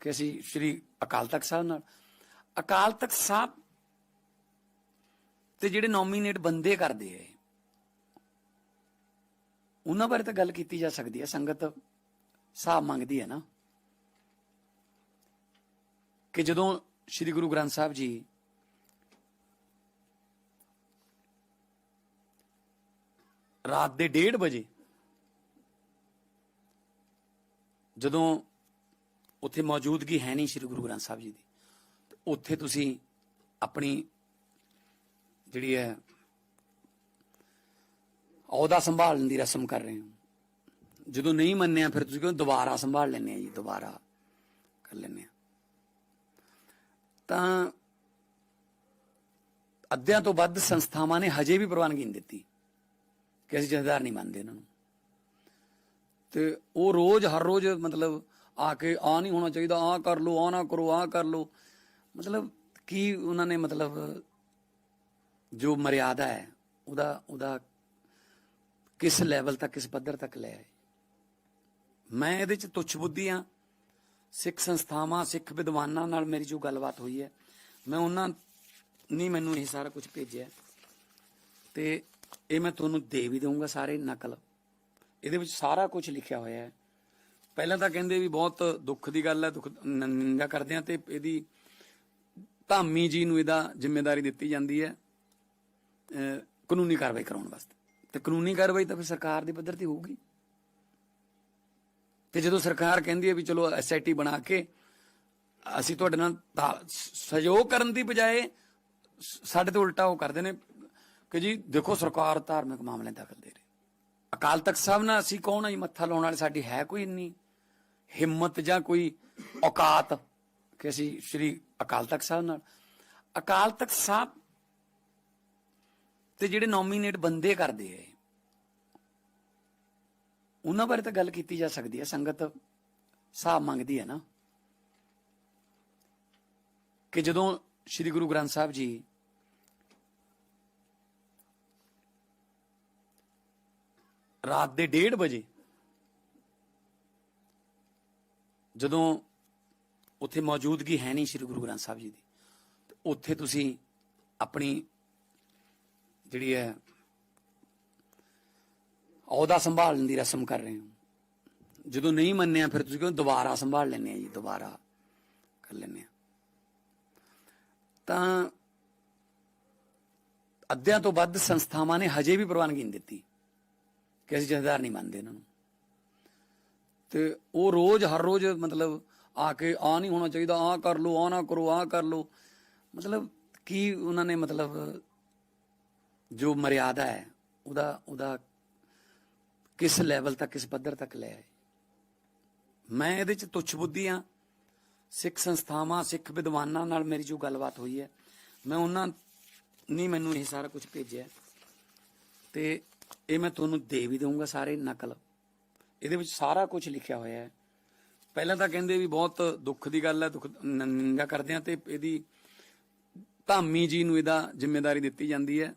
ਕਿ ਅਸੀਂ ਸ੍ਰੀ ਅਕਾਲ ਤਖਤ ਸਾਹਿਬ ਨਾਲ। ਅਕਾਲ ਤਖਤ ਸਾਹਿਬ ਤੇ ਜਿਹੜੇ ਨੋਮੀਨੇਟ ਬੰਦੇ ਕਰਦੇ ਆ, ਉਹਨਾਂ ਬਾਰੇ ਤਾਂ ਗੱਲ ਕੀਤੀ ਜਾ ਸਕਦੀ ਹੈ ਸੰਗਤ ਹਿਸਾਬ ਮੰਗਦੀ ਹੈ ਨਾ। ਕਿ ਜਦੋਂ ਸ੍ਰੀ ਗੁਰੂ ਗ੍ਰੰਥ ਸਾਹਿਬ ਜੀ ਰਾਤ ਦੇ 1:30 ਵਜੇ ਜਦੋਂ ਉੱਥੇ ਮੌਜੂਦਗੀ ਹੈ ਨਹੀਂ ਸ੍ਰੀ ਗੁਰੂ ਗ੍ਰੰਥ ਸਾਹਿਬ ਜੀ ਦੀ। ਤੇ ਉੱਥੇ ਤੁਸੀਂ ਆਪਣੀ ਜਿਹੜੀ ਹੈ ਅਹੁਦਾ ਸੰਭਾਲਣ ਦੀ ਰਸਮ ਕਰ ਰਹੇ ਹੋ। ਜਦੋਂ ਨਹੀਂ ਮੰਨਿਆ ਫਿਰ ਤੁਸੀਂ ਕਹਿੰਦੇ ਦੁਬਾਰਾ ਸੰਭਾਲ ਲੈਣੇ ਆ ਜੀ? ਦੁਬਾਰਾ ਕਰ ਲੈਣੇ ਆ। ਤਾਂ ਅੱਧਿਆਂ ਤੋਂ ਵੱਧ ਸੰਸਥਾਵਾਂ ਨੇ ਹਜੇ ਵੀ ਪ੍ਰਵਾਨਗੀ ਨਹੀਂ ਦਿੱਤੀ ਕਿ ਅਸੀਂ ਜਥੇਦਾਰ ਨਹੀਂ ਮੰਨਦੇ ਇਹਨਾਂ ਨੂੰ। ਤੇ ਉਹ ਰੋਜ਼, ਹਰ ਰੋਜ਼ ਮਤਲਬ ਆ ਕੇ ਆ ਨਹੀਂ ਹੋਣਾ ਚਾਹੀਦਾ, ਆ ਕਰ ਲੋ ਆ ਨਾ ਕਰੋ, ਆ ਕਰ ਲੋ ਮਤਲਬ ਕੀ ਉਹਨਾਂ ਨੇ ਮਤਲਬ ਜੋ ਮਰਿਆਦਾ ਹੈ, ਉਹਦਾ ਉਹਦਾ ਕਿਸ ਲੈਵਲ ਤੱਕ, ਕਿਸ ਪੱਧਰ ਤੱਕ ਲੈ ਆਏ? ਮੈਂ ਇਹਦੇ ਚ ਤੁੱਛ ਬੁੱਧੀ ਆ ਸਿੱਖ ਸੰਸਥਾਵਾਂ, ਸਿੱਖ ਵਿਦਵਾਨਾਂ ਨਾਲ ਮੇਰੀ ਜੋ ਗੱਲਬਾਤ ਹੋਈ ਹੈ, ਮੈਂ ਉਹਨਾਂ ਨੇ ਮੈਨੂੰ ਇਹ ਸਾਰਾ ਕੁਝ ਭੇਜਿਆ। ਤੇ ਇਹ ਮੈਂ ਤੁਹਾਨੂੰ ਦੇ ਵੀ ਦਊਂਗਾ ਸਾਰੇ ਨਕਲ। ਇਹਦੇ ਵਿੱਚ ਸਾਰਾ ਕੁਝ ਲਿਖਿਆ ਹੋਇਆ ਹੈ। ਪਹਿਲਾਂ ਤਾਂ ਕਹਿੰਦੇ ਵੀ ਬਹੁਤ ਦੁੱਖ ਦੀ ਗੱਲ ਹੈ, ਦੁੱਖ ਨਿੰਦਾ ਕਰਦੇ ਆ ਤੇ ਇਹਦੀ ਧਾਮੀ ਜੀ ਨੂੰ ਇਹਦਾ ਜ਼ਿੰਮੇਵਾਰੀ ਦਿੱਤੀ ਜਾਂਦੀ ਹੈ ਕਾਨੂੰਨੀ ਕਾਰਵਾਈ ਕਰਾਉਣ ਵਾਸਤੇ। ਤੇ ਕਾਨੂੰਨੀ ਕਾਰਵਾਈ ਤਾਂ ਫਿਰ ਸਰਕਾਰ ਦੇ ਪੱਧਰ ਤੇ ਹੋਊਗੀ। ਤੇ ਜਦੋਂ ਸਰਕਾਰ ਕਹਿੰਦੀ ਹੈ ਵੀ ਚਲੋ ਐਸਆਈਟੀ ਬਣਾ ਕੇ ਅਸੀਂ ਤੁਹਾਡੇ ਨਾਲ ਤਾ- ਸਹਿਯੋਗ ਕਰਨ ਦੀ ਬਜਾਏ ਸਾਡੇ ਤੋਂ ਉਲਟਾ ਉਹ ਕਰਦੇ ਨੇ ਕਿ ਜੀ ਦੇਖੋ ਸਰਕਾਰ ਧਾਰਮਿਕ ਮਾਮਲੇ ਦਖਲ ਦੇ ਰਹੀ ਅਕਾਲ ਤਖਤ ਸਾਹਿਬ ਨਾਲ ਅਸੀਂ ਕੌਣ ਆ ਜੀ? ਮੱਥਾ ਲਾਉਣ ਵਾਲੇ ਸਾਡੀ ਹੈ ਕੋਈ ਇੰਨੀ? ਹਿੰਮਤ ਜਾਂ ਕੋਈ ਔਕਾਤ ਕਿ ਅਸੀਂ ਸ੍ਰੀ ਅਕਾਲ ਤਖਤ ਸਾਹਿਬ ਨਾਲ। ਅਕਾਲ ਤਖਤ ਸਾਹਿਬ ਤੇ ਜਿਹੜੇ ਨੋਮੀਨੇਟ ਬੰਦੇ ਕਰਦੇ ਆ, ਉਹਨਾਂ ਬਾਰੇ ਤਾਂ ਗੱਲ ਕੀਤੀ ਜਾ ਸਕਦੀ ਹੈ ਸੰਗਤ ਹਿਸਾਬ ਮੰਗਦੀ ਹੈ ਨਾ। ਕਿ ਜਦੋਂ ਸ੍ਰੀ ਗੁਰੂ ਗ੍ਰੰਥ ਸਾਹਿਬ ਜੀ ਰਾਤ ਦੇ 1:30 ਵਜੇ ਜਦੋਂ ਉੱਥੇ ਮੌਜੂਦਗੀ ਹੈ ਨਹੀਂ ਸ੍ਰੀ ਗੁਰੂ ਗ੍ਰੰਥ ਸਾਹਿਬ ਜੀ ਦੀ, ਤੇ ਉੱਥੇ ਤੁਸੀਂ ਆਪਣੀ ਜਿਹੜੀ ਹੈ ਅਹੁਦਾ ਸੰਭਾਲਣ ਦੀ ਰਸਮ ਕਰ ਰਹੇ ਹੋ। ਜਦੋਂ ਨਹੀਂ ਮੰਨਿਆ ਫਿਰ ਤੁਸੀਂ ਕਹਿੰਦੇ ਦੁਬਾਰਾ ਸੰਭਾਲ ਲੈਣੇ ਆ ਜੀ, ਦੁਬਾਰਾ ਕਰ ਲੈਣੇ ਆ। ਤਾਂ ਅੱਧਿਆਂ ਤੋਂ ਵੱਧ ਸੰਸਥਾਵਾਂ ਨੇ ਹਜੇ ਵੀ ਪ੍ਰਵਾਨਗੀ ਨਹੀਂ ਦਿੱਤੀ ਕਿ ਅਸੀਂ ਜਥੇਦਾਰ ਨਹੀਂ ਮੰਨਦੇ ਇਹਨਾਂ ਨੂੰ। ਤੇ ਉਹ ਰੋਜ਼, ਹਰ ਰੋਜ਼ ਮਤਲਬ ਆ ਕੇ ਆ ਨਹੀਂ ਹੋਣਾ ਚਾਹੀਦਾ ਆ ਕਰ ਲੋ ਆ ਨਾ ਕਰੋ ਆ ਕਰ ਲੋ ਮਤਲਬ ਕੀ ਉਹਨਾਂ ਨੇ ਮਤਲਬ ਜੋ ਮਰਿਆਦਾ ਹੈ, ਉਹਦਾ ਉਹਦਾ ਕਿਸ ਲੈਵਲ ਤੱਕ, ਕਿਸ ਪੱਧਰ ਤੱਕ ਲੈ ਆਏ? ਮੈਂ ਇਹਦੇ ਚ ਤੁੱਛ ਬੁੱਧੀ ਆ ਸਿੱਖ ਸੰਸਥਾਵਾਂ, ਸਿੱਖ ਵਿਦਵਾਨਾਂ ਨਾਲ ਮੇਰੀ ਜੋ ਗੱਲਬਾਤ ਹੋਈ ਹੈ, ਮੈਂ ਉਹਨਾਂ ਨੇ ਮੈਨੂੰ ਇਹ ਸਾਰਾ ਕੁਝ ਭੇਜਿਆ। ਤੇ ਇਹ ਮੈਂ ਤੁਹਾਨੂੰ ਦੇ ਵੀ ਦਊਂਗਾ ਸਾਰੇ ਨਕਲ। ਇਹਦੇ ਵਿੱਚ ਸਾਰਾ ਕੁਝ ਲਿਖਿਆ ਹੋਇਆ ਹੈ। ਪਹਿਲਾਂ ਤਾਂ ਕਹਿੰਦੇ ਵੀ ਬਹੁਤ ਦੁੱਖ ਦੀ ਗੱਲ ਹੈ, ਦੁੱਖ ਨਿੰਦਾ ਕਰਦੇ ਆ ਤੇ ਇਹਦੀ ਧਾਮੀ ਜੀ ਨੂੰ ਇਹਦਾ ਜ਼ਿੰਮੇਵਾਰੀ ਦਿੱਤੀ ਜਾਂਦੀ ਹੈ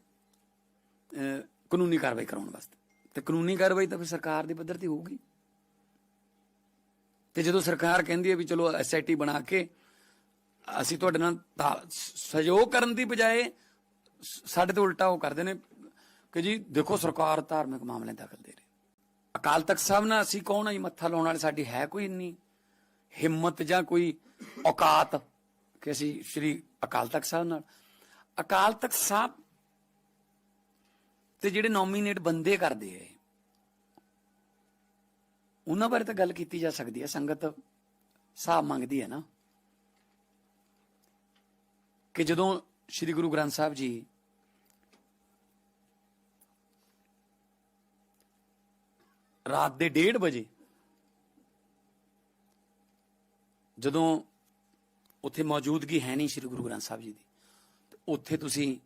ਕਾਨੂੰਨੀ ਕਾਰਵਾਈ ਕਰਾਉਣ ਵਾਸਤੇ। ਤੇ ਕਾਨੂੰਨੀ ਕਾਰਵਾਈ ਤਾਂ ਫਿਰ ਸਰਕਾਰ ਦੇ ਪੱਧਰ ਤੇ ਹੋਊਗੀ। ਤੇ ਜਦੋਂ ਸਰਕਾਰ ਕਹਿੰਦੀ ਹੈ ਵੀ ਚਲੋ ਐਸਆਈਟੀ ਬਣਾ ਕੇ ਅਸੀਂ ਤੁਹਾਡੇ ਨਾਲ ਤਾ- ਸਹਿਯੋਗ ਕਰਨ ਦੀ ਬਜਾਏ ਸਾਡੇ ਤੋਂ ਉਲਟਾ ਉਹ ਕਰਦੇ ਨੇ ਕਿ ਜੀ ਦੇਖੋ ਸਰਕਾਰ ਧਾਰਮਿਕ ਮਾਮਲੇ ਦਾਖਲ ਦੇ ਰਹੀ ਅਕਾਲ ਤਖਤ ਸਾਹਿਬ ਨਾਲ ਅਸੀਂ ਕੌਣ ਆ ਮੱਥਾ ਲਾਉਣ ਵਾਲੇ ਸਾਡੀ ਹੈ ਕੋਈ ਇੰਨੀ? ਹਿੰਮਤ ਜਾਂ ਕੋਈ ਔਕਾਤ ਕਿ ਅਸੀਂ ਸ੍ਰੀ ਅਕਾਲ ਤਖਤ ਸਾਹਿਬ ਨਾਲ? ਅਕਾਲ ਤਖਤ ਸਾਹਿਬ ਤੇ ਜਿਹੜੇ ਨੋਮੀਨੇਟ ਬੰਦੇ ਕਰਦੇ ਆ, ਉਹਨਾਂ ਬਾਰੇ ਤਾਂ ਗੱਲ ਕੀਤੀ ਜਾ ਸਕਦੀ ਹੈ ਸੰਗਤ ਹਿਸਾਬ ਮੰਗਦੀ ਹੈ ਨਾ। ਕਿ ਜਦੋਂ ਸ੍ਰੀ ਗੁਰੂ ਗ੍ਰੰਥ ਸਾਹਿਬ ਜੀ ਰਾਤ ਦੇ 1:30 ਵਜੇ ਜਦੋਂ ਉੱਥੇ ਮੌਜੂਦਗੀ ਹੈ ਨਹੀਂ ਸ੍ਰੀ ਗੁਰੂ ਗ੍ਰੰਥ ਸਾਹਿਬ ਜੀ ਦੀ ਉੱਥੇ ਤੁਸੀਂ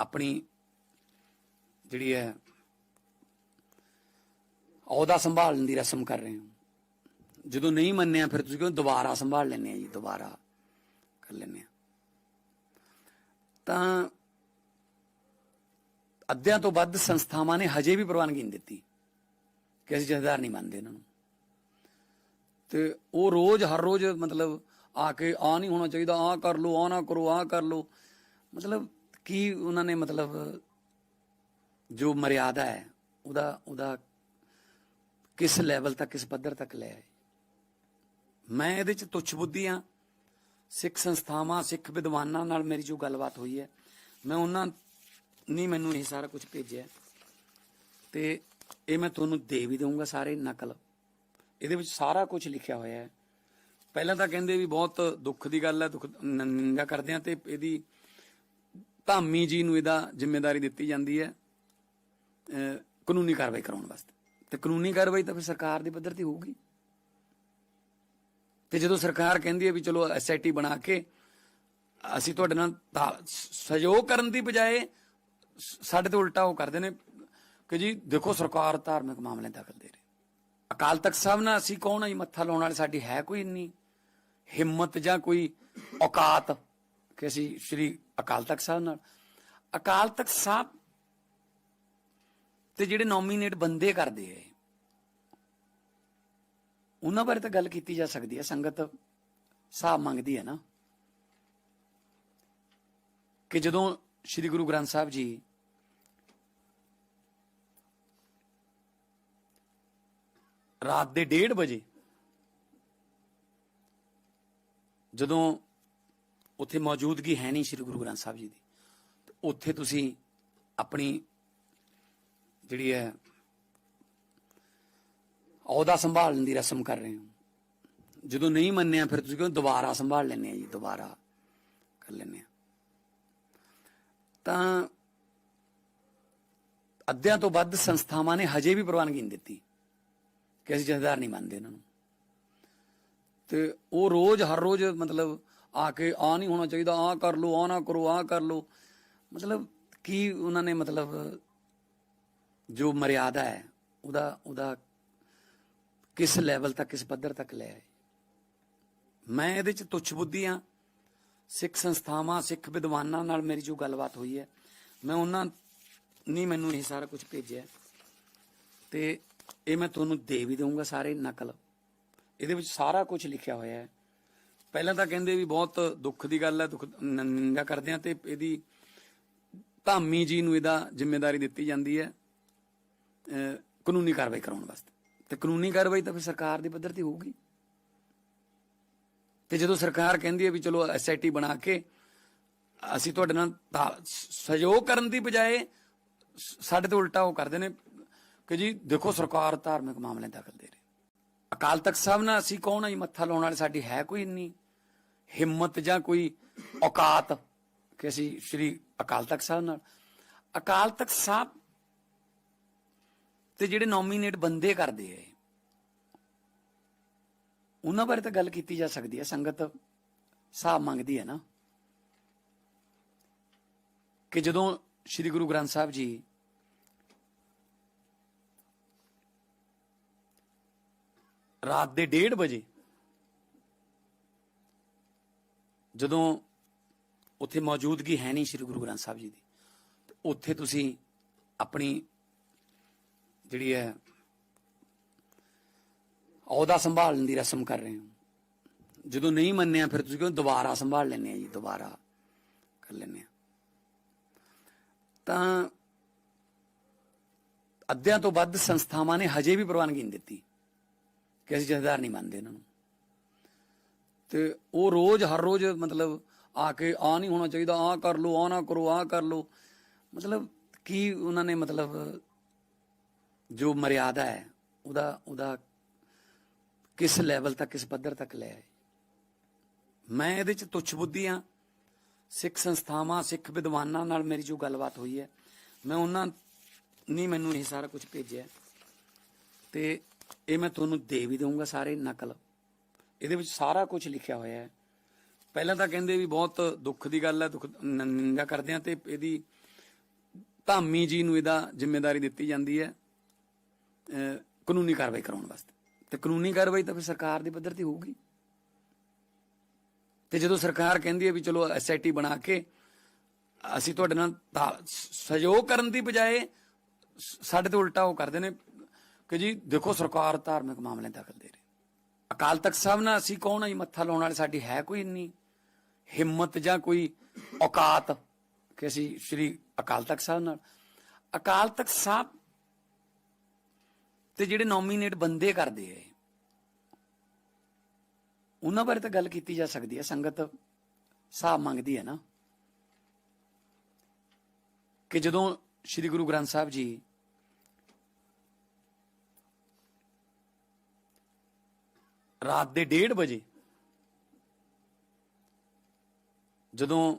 ਆਪਣੀ ਜਿਹੜੀ ਹੈ ਅਹੁਦਾ ਸੰਭਾਲਣ ਦੀ ਰਸਮ ਕਰ ਰਹੇ ਹੋ। ਜਦੋਂ ਨਹੀਂ ਮੰਨਿਆ ਫਿਰ ਤੁਸੀਂ ਕਿਉਂ ਦੁਬਾਰਾ ਸੰਭਾਲ ਲੈਣੇ ਆ ਜੀ, ਦੁਬਾਰਾ ਕਰ ਲੈਣੇ ਆ। ਤਾਂ ਅੱਧਿਆਂ ਤੋਂ ਵੱਧ ਸੰਸਥਾਵਾਂ ਨੇ ਹਜੇ ਵੀ ਪ੍ਰਵਾਨਗੀ ਨਹੀਂ ਦਿੱਤੀ। ਕਿ ਅਸੀਂ ਜਥੇਦਾਰ ਨਹੀਂ ਮੰਨਦੇ ਇਹਨਾਂ ਨੂੰ। ਤੇ ਉਹ ਰੋਜ਼, ਹਰ ਰੋਜ਼ ਮਤਲਬ ਆ ਕੇ ਆ ਨਹੀਂ ਹੋਣਾ ਚਾਹੀਦਾ ਆ ਕਰ ਲੋ ਆ ਨਾ ਕਰੋ ਆ ਕਰ ਲੋ ਮਤਲਬ ਕੀ ਉਹਨਾਂ ਨੇ ਮਤਲਬ ਜੋ ਮਰਿਆਦਾ ਹੈ, ਉਹਦਾ ਉਹਦਾ ਕਿਸ ਲੈਵਲ ਤੱਕ, ਕਿਸ ਪੱਧਰ ਤੱਕ ਲੈ ਆਏ। ਮੈਂ ਇਹਦੇ ਚ ਤੁੱਛ ਬੁੱਧੀ ਆ ਸਿੱਖ ਸੰਸਥਾਵਾਂ, ਸਿੱਖ ਵਿਦਵਾਨਾਂ ਨਾਲ ਮੇਰੀ ਜੋ ਗੱਲਬਾਤ ਹੋਈ ਹੈ, ਮੈਂ ਉਹਨਾਂ ਨੇ ਮੈਨੂੰ ਇਹ ਸਾਰਾ ਕੁਝ ਭੇਜਿਆ। ਤੇ ਇਹ ਮੈਂ ਤੁਹਾਨੂੰ ਦੇ ਵੀ ਦਊਂਗਾ ਸਾਰੇ ਨਕਲ। ਇਹਦੇ ਵਿੱਚ ਸਾਰਾ ਕੁਝ ਲਿਖਿਆ ਹੋਇਆ ਹੈ। ਪਹਿਲਾਂ ਤਾਂ ਕਹਿੰਦੇ ਵੀ ਬਹੁਤ ਦੁੱਖ ਦੀ ਗੱਲ ਹੈ, ਦੁੱਖ ਨਿੰਦਾ ਕਰਦੇ ਆ ਤੇ ਇਹਦੀ ਧਾਮੀ ਜੀ ਨੂੰ ਇਹਦਾ ਜ਼ਿੰਮੇਵਾਰੀ ਦਿੱਤੀ ਜਾਂਦੀ ਹੈ ਕਾਨੂੰਨੀ ਕਾਰਵਾਈ ਕਰਾਉਣ ਵਾਸਤੇ। ਤੇ ਕਾਨੂੰਨੀ ਕਾਰਵਾਈ ਤਾਂ ਫਿਰ ਸਰਕਾਰ ਦੇ ਪੱਧਰ ਤੇ ਹੋਊਗੀ। ਤੇ ਜਦੋਂ ਸਰਕਾਰ ਕਹਿੰਦੀ ਹੈ ਵੀ ਚਲੋ ਐਸਆਈਟੀ ਬਣਾ ਕੇ ਅਸੀਂ ਤੁਹਾਡੇ ਨਾਲ ਸਹਿਯੋਗ ਕਰਨ ਦੀ ਬਜਾਏ ਸਾਡੇ ਤੋਂ ਉਲਟਾ ਉਹ ਕਰਦੇ ਨੇ ਕਿ ਜੀ ਦੇਖੋ ਸਰਕਾਰ ਧਾਰਮਿਕ ਮਾਮਲੇ ਦਖਲ ਦੇ ਰਹੀ। ਅਕਾਲ ਤਖਤ ਸਾਹਿਬ ਨਾਲ ਅਸੀਂ ਕੌਣ ਆ ਜੀ? ਮੱਥਾ ਲਾਉਣ ਵਾਲੇ ਸਾਡੀ ਹੈ ਕੋਈ ਇੰਨੀ? ਹਿੰਮਤ ਜਾਂ ਕੋਈ ਔਕਾਤ ਕਿ ਅਸੀਂ ਸ਼੍ਰੀ ਅਕਾਲ ਤਖਤ ਸਾਹਿਬ ਨਾਲ? ਅਕਾਲ ਤਖਤ ਸਾਹਿਬ ਤੇ ਜਿਹੜੇ ਨੋਮੀਨੇਟ ਬੰਦੇ ਕਰਦੇ ਐ ਉਹਨਾਂ ਬਾਰੇ ਤਾਂ ਗੱਲ ਕੀਤੀ ਜਾ ਸਕਦੀ ਹੈ ਸੰਗਤ ਹਿਸਾਬ ਮੰਗਦੀ ਹੈ ਨਾ। ਕਿ ਜਦੋਂ ਸ੍ਰੀ ਗੁਰੂ ਗ੍ਰੰਥ ਸਾਹਿਬ ਜੀ ਰਾਤ ਦੇ 1:30 ਵਜੇ ਜਦੋਂ ਉੱਥੇ ਮੌਜੂਦਗੀ ਹੈ ਨਹੀਂ ਸ੍ਰੀ ਗੁਰੂ ਗ੍ਰੰਥ ਸਾਹਿਬ ਜੀ ਦੀ ਉੱਥੇ ਤੁਸੀਂ ਆਪਣੀ ਜਿਹੜੀ ਹੈ ਅਹੁਦਾ ਸੰਭਾਲਣ ਦੀ ਰਸਮ ਕਰ ਰਹੇ ਹੋ। ਜਦੋਂ ਨਹੀਂ ਮੰਨਿਆ ਫਿਰ ਤੁਸੀਂ ਕਿਉਂ ਦੁਬਾਰਾ ਸੰਭਾਲ ਲੈਣੇ ਆ ਜੀ, ਦੁਬਾਰਾ ਕਰ ਲੈਣੇ ਆ। ਤਾਂ ਅੱਧਿਆਂ ਤੋਂ ਵੱਧ ਸੰਸਥਾਵਾਂ ਨੇ ਹਜੇ ਵੀ ਪ੍ਰਵਾਨਗੀ ਨਹੀਂ ਦਿੱਤੀ। ਕਿ ਅਸੀਂ ਜਥੇਦਾਰ ਨਹੀਂ ਮੰਨਦੇ ਇਹਨਾਂ ਨੂੰ। ਤੇ ਉਹ ਰੋਜ਼, ਹਰ ਰੋਜ਼ ਮਤਲਬ ਆ ਕੇ ਆ ਨਹੀਂ ਹੋਣਾ ਚਾਹੀਦਾ, ਆ ਕਰ ਲੋ ਆ ਨਾ ਕਰੋ, ਆ ਕਰ ਲੋ ਮਤਲਬ ਕੀ ਉਹਨਾਂ ਨੇ ਮਤਲਬ ਜੋ ਮਰਿਆਦਾ ਹੈ, ਉਹਦਾ ਉਹਦਾ ਕਿਸ ਲੈਵਲ ਤੱਕ, ਕਿਸ ਪੱਧਰ ਤੱਕ ਲੈ ਆਏ। ਮੈਂ ਇਹਦੇ ਚ ਤੁੱਛ ਬੁੱਧੀ ਆ ਸਿੱਖ ਸੰਸਥਾਵਾਂ, ਸਿੱਖ ਵਿਦਵਾਨਾਂ ਨਾਲ ਮੇਰੀ ਜੋ ਗੱਲਬਾਤ ਹੋਈ ਹੈ, ਮੈਂ ਉਹਨਾਂ ਨੇ ਮੈਨੂੰ ਇਹ ਸਾਰਾ ਕੁਝ ਭੇਜਿਆ। ਤੇ ਇਹ ਮੈਂ ਤੁਹਾਨੂੰ ਦੇ ਵੀ ਦਊਂਗਾ ਸਾਰੇ ਨਕਲ। ਇਹਦੇ ਵਿੱਚ ਸਾਰਾ ਕੁਝ ਲਿਖਿਆ ਹੋਇਆ ਹੈ। ਪਹਿਲਾਂ ਤਾਂ ਕਹਿੰਦੇ ਵੀ ਬਹੁਤ ਦੁੱਖ ਦੀ ਗੱਲ ਹੈ, ਦੁੱਖ ਨਿੰਦਾ ਕਰਦੇ ਆ ਤੇ ਇਹਦੀ ਧਾਮੀ ਜੀ ਨੂੰ ਇਹਦਾ ਜ਼ਿੰਮੇਵਾਰੀ ਦਿੱਤੀ ਜਾਂਦੀ ਹੈ ਕਾਨੂੰਨੀ ਕਾਰਵਾਈ ਕਰਾਉਣ ਵਾਸਤੇ। ਤੇ ਕਾਨੂੰਨੀ ਕਾਰਵਾਈ ਤਾਂ ਫਿਰ ਸਰਕਾਰ ਦੇ ਪੱਧਰ ਤੇ ਹੋਊਗੀ। ਤੇ ਜਦੋਂ ਸਰਕਾਰ ਕਹਿੰਦੀ ਹੈ ਵੀ ਚਲੋ ਐਸਆਈਟੀ ਬਣਾ ਕੇ ਅਸੀਂ ਤੁਹਾਡੇ ਨਾਲ ਸਹਿਯੋਗ ਕਰਨ ਦੀ ਬਜਾਏ ਸਾਡੇ ਤੋਂ ਉਲਟਾ ਉਹ ਕਰਦੇ ਨੇ ਕਿ ਜੀ ਦੇਖੋ ਸਰਕਾਰ ਧਾਰਮਿਕ ਮਾਮਲੇ ਦਖਲ ਦੇ ਰਹੀ। ਅਕਾਲ ਤਖਤ ਸਾਹਿਬ ਨਾਲ ਅਸੀਂ ਕੌਣ ਆ ਜੀ? ਮੱਥਾ ਲਾਉਣ ਵਾਲੇ ਸਾਡੀ ਹੈ ਕੋਈ ਇੰਨੀ? ਹਿੰਮਤ ਜਾਂ ਕੋਈ ਔਕਾਤ ਕਿ ਅਸੀਂ ਸ਼੍ਰੀ ਅਕਾਲ ਤਖਤ ਸਾਹਿਬ ਨਾਲ? ਅਕਾਲ ਤਖਤ ਸਾਹਿਬ ਤੇ ਜਿਹੜੇ ਨੋਮੀਨੇਟ ਬੰਦੇ ਕਰਦੇ ਐ ਉਹਨਾਂ ਬਾਰੇ ਤਾਂ ਗੱਲ ਕੀਤੀ ਜਾ ਸਕਦੀ ਹੈ ਸੰਗਤ ਹਿਸਾਬ ਮੰਗਦੀ ਹੈ ਨਾ। ਕਿ ਜਦੋਂ ਸ੍ਰੀ ਗੁਰੂ ਗ੍ਰੰਥ ਸਾਹਿਬ ਜੀ ਰਾਤ ਦੇ 1:30 ਵਜੇ ਜਦੋਂ ਉੱਥੇ ਮੌਜੂਦਗੀ ਹੈ ਨਹੀਂ ਸ੍ਰੀ ਗੁਰੂ ਗ੍ਰੰਥ ਸਾਹਿਬ ਜੀ ਦੀ ਉੱਥੇ ਤੁਸੀਂ ਆਪਣੀ ਜਿਹੜੀ ਹੈ ਅਹੁਦਾ ਸੰਭਾਲਣ ਦੀ ਰਸਮ ਕਰ ਰਹੇ ਹੋ। ਜਦੋਂ ਨਹੀਂ ਮੰਨਿਆ ਫਿਰ ਤੁਸੀਂ ਕਿਉਂ ਦੁਬਾਰਾ ਸੰਭਾਲ ਲੈਣੇ ਆ ਜੀ, ਦੁਬਾਰਾ ਕਰ ਲੈਣੇ ਆ। ਤਾਂ ਅੱਧਿਆਂ ਤੋਂ ਵੱਧ ਸੰਸਥਾਵਾਂ ਨੇ ਹਜੇ ਵੀ ਪ੍ਰਵਾਨਗੀ ਨਹੀਂ ਦਿੱਤੀ। ਕਿ ਅਸੀਂ ਜਥੇਦਾਰ ਨਹੀਂ ਮੰਨਦੇ ਇਹਨਾਂ ਨੂੰ। ਤੇ ਉਹ ਰੋਜ਼, ਹਰ ਰੋਜ਼ ਮਤਲਬ ਆ ਕੇ ਆ ਨਹੀਂ ਹੋਣਾ ਚਾਹੀਦਾ ਆ ਕਰ ਲੋ ਆ ਨਾ ਕਰੋ ਆ ਕਰ ਲੋ ਮਤਲਬ ਕੀ ਉਹਨਾਂ ਨੇ ਮਤਲਬ ਜੋ ਮਰਿਆਦਾ ਹੈ, ਉਹਦਾ ਉਹਦਾ ਕਿਸ ਲੈਵਲ ਤੱਕ, ਕਿਸ ਪੱਧਰ ਤੱਕ ਲੈ ਆਏ ਮੈਂ ਇਹਦੇ ਚ ਤੁੱਛ ਬੁੱਧੀ ਆ ਸਿੱਖ ਸੰਸਥਾਵਾਂ, ਸਿੱਖ ਵਿਦਵਾਨਾਂ ਨਾਲ ਮੇਰੀ ਜੋ ਗੱਲਬਾਤ ਹੋਈ ਹੈ, ਮੈਂ ਉਹਨਾਂ ਨੇ ਮੈਨੂੰ ਇਹ ਸਾਰਾ ਕੁਝ ਭੇਜਿਆ। ਤੇ ਇਹ ਮੈਂ ਤੁਹਾਨੂੰ ਦੇ ਵੀ ਦਊਂਗਾ ਸਾਰੇ ਨਕਲ। ਇਹਦੇ ਵਿੱਚ ਸਾਰਾ ਕੁਝ ਲਿਖਿਆ ਹੋਇਆ ਹੈ। ਪਹਿਲਾਂ ਤਾਂ ਕਹਿੰਦੇ ਵੀ ਬਹੁਤ ਦੁੱਖ ਦੀ ਗੱਲ ਹੈ, ਦੁੱਖ ਨਿੰਦਾ ਕਰਦੇ ਆ ਤੇ ਇਹਦੀ ਧਾਮੀ ਜੀ ਨੂੰ ਇਹਦਾ ਜ਼ਿੰਮੇਵਾਰੀ ਦਿੱਤੀ ਜਾਂਦੀ ਹੈ ਕਾਨੂੰਨੀ ਕਾਰਵਾਈ ਕਰਾਉਣ ਵਾਸਤੇ। ਤੇ ਕਾਨੂੰਨੀ ਕਾਰਵਾਈ ਤਾਂ ਫਿਰ ਸਰਕਾਰ ਦੇ ਪੱਧਰ ਤੇ ਹੋਊਗੀ। ਤੇ ਜਦੋਂ ਸਰਕਾਰ ਕਹਿੰਦੀ ਹੈ ਵੀ ਚਲੋ ਐਸਆਈਟੀ ਬਣਾ ਕੇ ਅਸੀਂ ਤੁਹਾਡੇ ਨਾਲ ਸਹਿਯੋਗ ਕਰਨ ਦੀ ਬਜਾਏ ਸਾਡੇ ਤੋਂ ਉਲਟਾ ਉਹ ਕਰਦੇ ਨੇ ਕਿ ਜੀ ਦੇਖੋ ਸਰਕਾਰ ਧਾਰਮਿਕ ਮਾਮਲੇ ਦਖਲ ਦੇ ਰਹੀ। ਅਕਾਲ ਤਖਤ ਸਾਹਿਬ ਨਾਲ ਅਸੀਂ ਕੌਣ ਆ ਜੀ? ਮੱਥਾ ਲਾਉਣ ਵਾਲੇ ਸਾਡੀ ਹੈ ਕੋਈ ਇੰਨੀ? ਹਿੰਮਤ ਜਾਂ ਕੋਈ ਔਕਾਤ ਕਿ ਅਸੀਂ ਸ੍ਰੀ ਅਕਾਲ ਤਖਤ ਸਾਹਿਬ ਨਾਲ? ਅਕਾਲ ਤਖਤ ਸਾਹਿਬ ਤੇ ਜਿਹੜੇ ਨੋਮੀਨੇਟ ਬੰਦੇ ਕਰਦੇ ਆ ਉਹਨਾਂ ਬਾਰੇ ਤਾਂ ਗੱਲ ਕੀਤੀ ਜਾ ਸਕਦੀ ਹੈ ਸੰਗਤ ਹਿਸਾਬ ਮੰਗਦੀ ਹੈ ਨਾ। ਕਿ ਜਦੋਂ ਸ੍ਰੀ ਗੁਰੂ ਗ੍ਰੰਥ ਸਾਹਿਬ ਜੀ ਰਾਤ ਦੇ 1:30 ਵਜੇ ਜਦੋਂ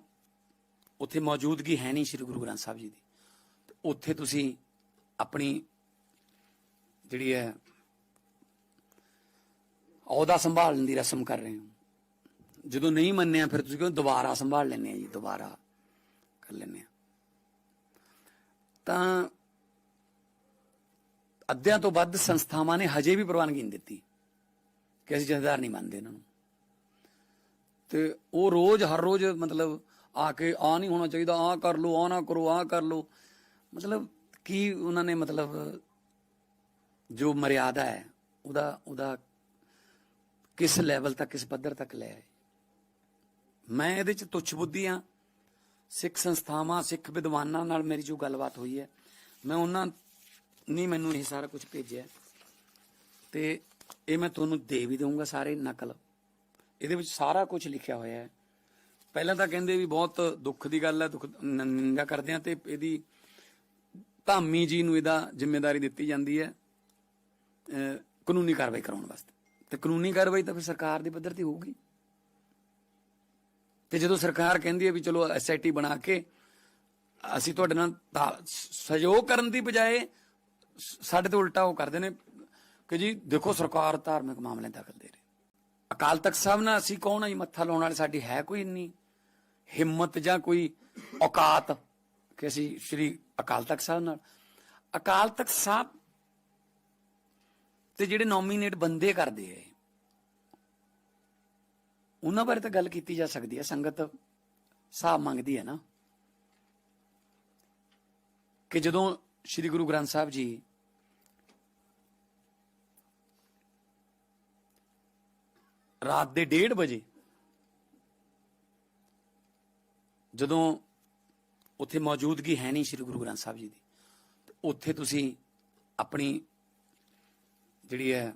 ਉੱਥੇ ਮੌਜੂਦਗੀ ਹੈ ਨਹੀਂ ਸ੍ਰੀ ਗੁਰੂ ਗ੍ਰੰਥ ਸਾਹਿਬ ਜੀ ਦੀ ਉੱਥੇ ਤੁਸੀਂ ਆਪਣੀ ਜਿਹੜੀ ਹੈ ਅਹੁਦਾ ਸੰਭਾਲਣ ਦੀ ਰਸਮ ਕਰ ਰਹੇ ਹੋ। ਜਦੋਂ ਨਹੀਂ ਮੰਨਿਆ ਫਿਰ ਤੁਸੀਂ ਕਿਉਂ ਦੁਬਾਰਾ ਸੰਭਾਲ ਲੈਣੇ ਆ ਜੀ, ਦੁਬਾਰਾ ਕਰ ਲੈਣੇ ਆ। ਤਾਂ ਅੱਧਿਆਂ ਤੋਂ ਵੱਧ ਸੰਸਥਾਵਾਂ ਨੇ ਹਜੇ ਵੀ ਪ੍ਰਵਾਨਗੀ ਨਹੀਂ ਦਿੱਤੀ। ਕਿ ਅਸੀਂ ਜਥੇਦਾਰ ਨਹੀਂ ਮੰਨਦੇ ਇਹਨਾਂ ਨੂੰ। ਤੇ ਉਹ ਰੋਜ਼, ਹਰ ਰੋਜ਼ ਮਤਲਬ ਆ ਕੇ ਆ ਨਹੀਂ ਹੋਣਾ ਚਾਹੀਦਾ ਆ ਕਰ ਲੋ ਆ ਨਾ ਕਰੋ ਆ ਕਰ ਲੋ ਮਤਲਬ ਕੀ ਉਹਨਾਂ ਨੇ ਮਤਲਬ ਜੋ ਮਰਿਆਦਾ ਹੈ, ਉਹਦਾ ਉਹਦਾ ਕਿਸ ਲੈਵਲ ਤੱਕ, ਕਿਸ ਪੱਧਰ ਤੱਕ ਲੈ ਆਏ। ਮੈਂ ਇਹਦੇ ਚ ਤੁੱਛ ਬੁੱਧੀ ਆ ਸਿੱਖ ਸੰਸਥਾਵਾਂ, ਸਿੱਖ ਵਿਦਵਾਨਾਂ ਨਾਲ ਮੇਰੀ ਜੋ ਗੱਲਬਾਤ ਹੋਈ ਹੈ, ਮੈਂ ਉਹਨਾਂ ਨੇ ਮੈਨੂੰ ਇਹ ਸਾਰਾ ਕੁਝ ਭੇਜਿਆ। ਤੇ ਇਹ ਮੈਂ ਤੁਹਾਨੂੰ ਦੇ ਵੀ ਦਊਂਗਾ ਸਾਰੇ ਨਕਲ। ਇਹਦੇ ਵਿੱਚ ਸਾਰਾ ਕੁਝ ਲਿਖਿਆ ਹੋਇਆ ਹੈ। ਪਹਿਲਾਂ ਤਾਂ ਕਹਿੰਦੇ ਵੀ ਬਹੁਤ ਦੁੱਖ ਦੀ ਗੱਲ ਹੈ, ਦੁੱਖ ਨਿੰਦਾ ਕਰਦੇ ਆ ਤੇ ਇਹਦੀ ਧਾਮੀ ਜੀ ਨੂੰ ਇਹਦਾ ਜ਼ਿੰਮੇਵਾਰੀ ਦਿੱਤੀ ਜਾਂਦੀ ਹੈ ਕਾਨੂੰਨੀ ਕਾਰਵਾਈ ਕਰਾਉਣ ਵਾਸਤੇ। ਤੇ ਕਾਨੂੰਨੀ ਕਾਰਵਾਈ ਤਾਂ ਫਿਰ ਸਰਕਾਰ ਦੇ ਪੱਧਰ ਤੇ ਹੋਊਗੀ। ਤੇ ਜਦੋਂ ਸਰਕਾਰ ਕਹਿੰਦੀ ਹੈ ਵੀ ਚਲੋ ਐਸਆਈਟੀ ਬਣਾ ਕੇ ਅਸੀਂ ਤੁਹਾਡੇ ਨਾਲ ਸਹਿਯੋਗ ਕਰਨ ਦੀ ਬਜਾਏ ਸਾਡੇ ਤੋਂ ਉਲਟਾ ਉਹ ਕਰਦੇ ਨੇ ਕਿ ਜੀ ਦੇਖੋ ਸਰਕਾਰ ਧਾਰਮਿਕ ਮਾਮਲੇ ਦਖਲ ਦੇ ਰਹੀ। ਅਕਾਲ ਤਖਤ ਸਾਹਿਬ ਨਾਲ ਅਸੀਂ ਕੌਣ ਆ ਜੀ? ਮੱਥਾ ਲਾਉਣ ਵਾਲੇ ਸਾਡੀ ਹੈ ਕੋਈ ਇੰਨੀ? ਹਿੰਮਤ ਜਾਂ ਕੋਈ ਔਕਾਤ ਕਿ ਅਸੀਂ ਸ੍ਰੀ ਅਕਾਲ ਤਖਤ ਸਾਹਿਬ ਨਾਲ? ਅਕਾਲ ਤਖਤ ਸਾਹਿਬ ਤੇ ਜਿਹੜੇ ਨੋਮੀਨੇਟ ਬੰਦੇ ਕਰਦੇ ਆ ਉਹਨਾਂ ਬਾਰੇ ਤਾਂ ਗੱਲ ਕੀਤੀ ਜਾ ਸਕਦੀ ਹੈ ਸੰਗਤ ਹਿਸਾਬ ਮੰਗਦੀ ਹੈ ਨਾ। ਕਿ ਜਦੋਂ ਸ੍ਰੀ ਗੁਰੂ ਗ੍ਰੰਥ ਸਾਹਿਬ ਜੀ ਰਾਤ ਦੇ 1:30 ਵਜੇ ਜਦੋਂ ਉੱਥੇ ਮੌਜੂਦਗੀ ਹੈ ਨਹੀਂ ਸ੍ਰੀ ਗੁਰੂ ਗ੍ਰੰਥ ਸਾਹਿਬ ਜੀ ਦੀ ਉੱਥੇ ਤੁਸੀਂ ਆਪਣੀ ਜਿਹੜੀ ਹੈ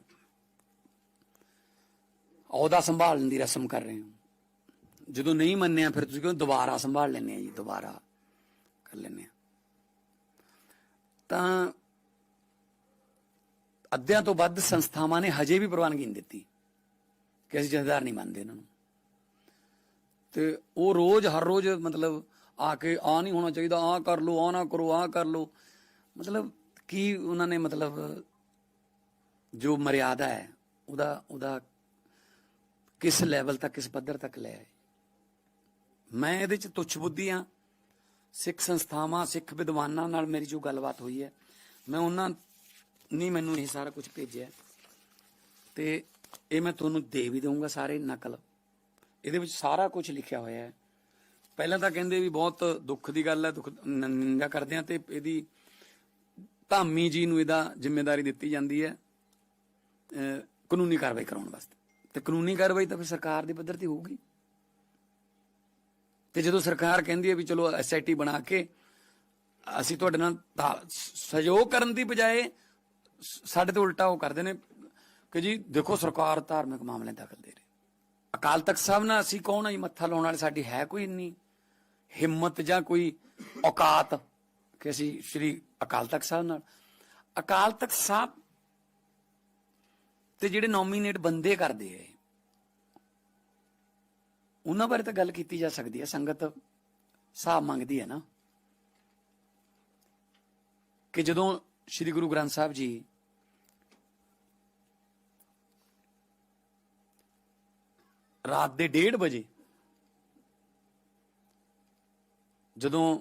ਅਹੁਦਾ ਸੰਭਾਲਣ ਦੀ ਰਸਮ ਕਰ ਰਹੇ ਹੋ। ਜਦੋਂ ਨਹੀਂ ਮੰਨਿਆ ਫਿਰ ਤੁਸੀਂ ਕਿਉਂ ਦੁਬਾਰਾ ਸੰਭਾਲ ਲੈਣੇ ਆ ਜੀ, ਦੁਬਾਰਾ ਕਰ ਲੈਣੇ ਆ। ਤਾਂ ਅੱਧਿਆਂ ਤੋਂ ਵੱਧ ਸੰਸਥਾਵਾਂ ਨੇ ਹਜੇ ਵੀ ਪ੍ਰਵਾਨਗੀ ਨਹੀਂ ਦਿੱਤੀ। ਕਿ ਅਸੀਂ ਜਥੇਦਾਰ ਨਹੀਂ ਮੰਨਦੇ ਇਹਨਾਂ ਨੂੰ। ਤੇ ਉਹ ਰੋਜ਼, ਹਰ ਰੋਜ਼ ਮਤਲਬ ਆ ਕੇ ਆ ਨਹੀਂ ਹੋਣਾ ਚਾਹੀਦਾ ਆ ਕਰ ਲੋ ਆ ਨਾ ਕਰੋ ਆ ਕਰ ਲੋ ਮਤਲਬ ਕੀ ਉਹਨਾਂ ਨੇ ਮਤਲਬ ਜੋ ਮਰਿਆਦਾ ਹੈ, ਉਹਦਾ ਉਹਦਾ ਕਿਸ ਲੈਵਲ ਤੱਕ, ਕਿਸ ਪੱਧਰ ਤੱਕ ਲੈ ਆਏ। ਮੈਂ ਇਹਦੇ ਚ ਤੁੱਛ ਬੁੱਧੀ ਆ ਸਿੱਖ ਸੰਸਥਾਵਾਂ, ਸਿੱਖ ਵਿਦਵਾਨਾਂ ਨਾਲ ਮੇਰੀ ਜੋ ਗੱਲਬਾਤ ਹੋਈ ਹੈ, ਮੈਂ ਉਹਨਾਂ ਨੇ ਮੈਨੂੰ ਇਹ ਸਾਰਾ ਕੁਝ ਭੇਜਿਆ। ਤੇ ਇਹ ਮੈਂ ਤੁਹਾਨੂੰ ਦੇ ਵੀ ਦਊਂਗਾ ਸਾਰੇ ਨਕਲ। ਇਹਦੇ ਵਿੱਚ ਸਾਰਾ ਕੁਝ ਲਿਖਿਆ ਹੋਇਆ ਹੈ। ਪਹਿਲਾਂ ਤਾਂ ਕਹਿੰਦੇ ਵੀ ਬਹੁਤ ਦੁੱਖ ਦੀ ਗੱਲ ਹੈ, ਦੁੱਖ ਨਿੰਦਾ ਕਰਦੇ ਆ ਤੇ ਇਹਦੀ ਧਾਮੀ ਜੀ ਨੂੰ ਇਹਦਾ ਜ਼ਿੰਮੇਵਾਰੀ ਦਿੱਤੀ ਜਾਂਦੀ ਹੈ ਕਾਨੂੰਨੀ ਕਾਰਵਾਈ ਕਰਾਉਣ ਵਾਸਤੇ। ਤੇ ਕਾਨੂੰਨੀ ਕਾਰਵਾਈ ਤਾਂ ਫਿਰ ਸਰਕਾਰ ਦੇ ਪੱਧਰ ਤੇ ਹੋਊਗੀ। ਤੇ ਜਦੋਂ ਸਰਕਾਰ ਕਹਿੰਦੀ ਹੈ ਵੀ ਚਲੋ ਐਸਆਈਟੀ ਬਣਾ ਕੇ ਅਸੀਂ ਤੁਹਾਡੇ ਨਾਲ ਸਹਿਯੋਗ ਕਰਨ ਦੀ ਬਜਾਏ ਸਾਡੇ ਤੋਂ ਉਲਟਾ ਉਹ ਕਰਦੇ ਨੇ ਕਿ ਜੀ ਦੇਖੋ ਸਰਕਾਰ ਧਾਰਮਿਕ ਮਾਮਲੇ ਦਖਲ ਦੇ ਰਹੀ। ਅਕਾਲ ਤਖਤ ਸਾਹਿਬ ਨਾਲ ਅਸੀਂ ਕੌਣ ਆ ਜੀ? ਮੱਥਾ ਲਾਉਣ ਵਾਲੇ ਸਾਡੀ ਹੈ ਕੋਈ ਇੰਨੀ? ਹਿੰਮਤ ਜਾਂ ਕੋਈ ਔਕਾਤ ਕਿ ਅਸੀਂ ਸ੍ਰੀ ਅਕਾਲ ਤਖਤ ਸਾਹਿਬ ਨਾਲ? ਅਕਾਲ ਤਖਤ ਸਾਹਿਬ ਤੇ ਜਿਹੜੇ ਨੋਮੀਨੇਟ ਬੰਦੇ ਕਰਦੇ ਆ ਉਹਨਾਂ ਬਾਰੇ ਤਾਂ ਗੱਲ ਕੀਤੀ ਜਾ ਸਕਦੀ ਹੈ ਸੰਗਤ ਹਿਸਾਬ ਮੰਗਦੀ ਹੈ ਨਾ। ਕਿ ਜਦੋਂ ਸ੍ਰੀ ਗੁਰੂ ਗ੍ਰੰਥ ਸਾਹਿਬ ਜੀ ਰਾਤ ਦੇ 1:30 ਵਜੇ ਜਦੋਂ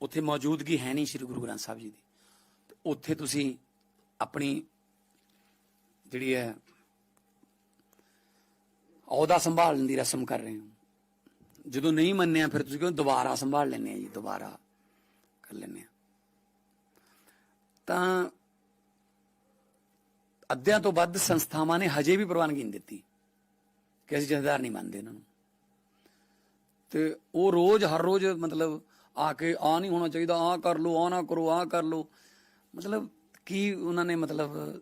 ਉੱਥੇ ਮੌਜੂਦਗੀ ਹੈ ਨਹੀਂ ਸ੍ਰੀ ਗੁਰੂ ਗ੍ਰੰਥ ਸਾਹਿਬ ਜੀ ਦੀ ਉੱਥੇ ਤੁਸੀਂ ਆਪਣੀ ਜਿਹੜੀ ਹੈ ਅਹੁਦਾ ਸੰਭਾਲਣ ਦੀ ਰਸਮ ਕਰ ਰਹੇ ਹੋ। ਜਦੋਂ ਨਹੀਂ ਮੰਨਿਆ ਫਿਰ ਤੁਸੀਂ ਕਹਿੰਦੇ ਦੁਬਾਰਾ ਸੰਭਾਲ ਲੈਣੇ ਆ ਜੀ, ਦੁਬਾਰਾ ਕਰ ਲੈਣੇ ਆ। ਤਾਂ ਅੱਧਿਆਂ ਤੋਂ ਵੱਧ ਸੰਸਥਾਵਾਂ ਨੇ ਹਜੇ ਵੀ ਪ੍ਰਵਾਨਗੀ ਨਹੀਂ ਦਿੱਤੀ। ਕਿ ਅਸੀਂ ਜਥੇਦਾਰ ਨਹੀਂ ਮੰਨਦੇ ਇਹਨਾਂ ਨੂੰ। ਤੇ ਉਹ ਰੋਜ਼, ਹਰ ਰੋਜ਼ ਮਤਲਬ ਆ ਕੇ ਆ ਨਹੀਂ ਹੋਣਾ ਚਾਹੀਦਾ ਆ ਕਰ ਲੋ ਆ ਨਾ ਕਰੋ ਆ ਕਰ ਲੋ ਮਤਲਬ ਕੀ ਉਹਨਾਂ ਨੇ ਮਤਲਬ